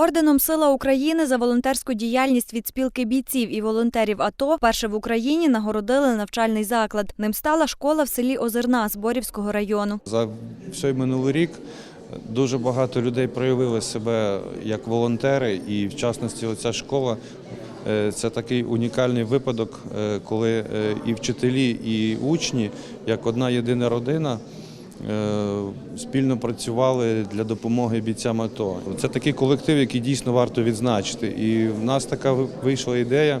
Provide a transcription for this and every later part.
Орденом Сила України за волонтерську діяльність від спілки бійців і волонтерів АТО вперше в Україні нагородили навчальний заклад. Ним стала школа в селі Озерна Зборівського району. За всей минулий рік дуже багато людей проявили себе як волонтери, і в частності оця школа е, це такий унікальний випадок, е, коли е, і вчителі, і учні, як одна єдина родина. Е, Спільно працювали для допомоги бійцям АТО. Це такий колектив, який дійсно варто відзначити. І в нас така вийшла ідея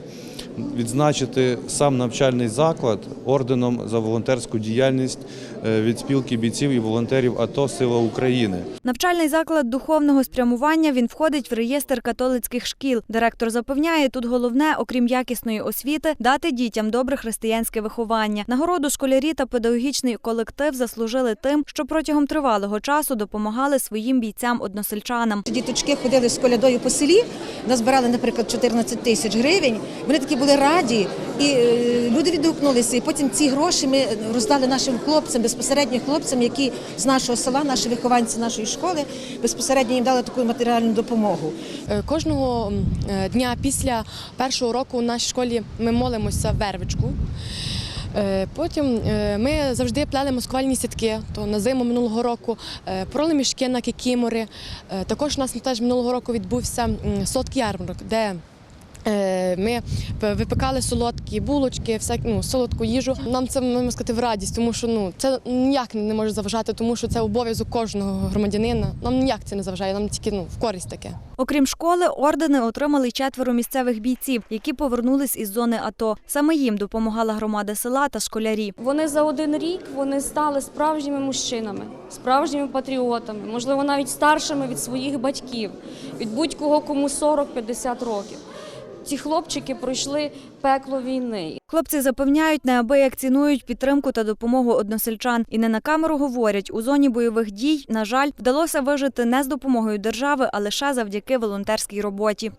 відзначити сам навчальний заклад орденом за волонтерську діяльність е, від спілки бійців і волонтерів АТО Сила України. Навчальний заклад духовного спрямування він входить в реєстр католицьких шкіл. Директор запевняє, тут головне, окрім якісної освіти, дати дітям добре християнське виховання. Нагороду школярі та педагогічний колектив заслужили тим, що протягом тривалого часу допомагали своїм бійцям-односельчанам. Діточки ходили з колядою по селі, назбирали, наприклад, 14 тисяч гривень. Вони такі були раді, і е, люди відгукнулися. І потім ці гроші ми роздали нашим хлопцям, безпосередньо хлопцям, які з нашого села, наші вихованці нашої школи, безпосередньо їм дали таку матеріальну допомогу. Е, Кожного е, дня після першого року у нашій школі ми молимося вервичку. Потім ми завжди плели маскувальні сітки. То на зиму минулого року проли мішки на кікімори. Також у нас теж минулого року відбувся м, ярмарок, де ми п- випекали солодкі булочки, всяк, ну, солодку їжу. Нам це можна сказати в радість, тому що ну це ніяк не може заважати, тому що це обов'язок кожного громадянина. Нам ніяк це не заважає, нам тільки ну в користь таке. Окрім школи, ордени отримали четверо місцевих бійців, які повернулись із зони АТО. Саме їм допомагала громада села та школярі. Вони за один рік вони стали справжніми мужчинами, справжніми патріотами, можливо, навіть старшими від своїх батьків, від будь-кого кому 40-50 років. Ці хлопчики пройшли пекло війни. Хлопці запевняють, неабияк цінують підтримку та допомогу односельчан. І не на камеру говорять, у зоні бойових дій, на жаль, вдалося вижити не з допомогою держави, а лише завдяки волонтерській роботі.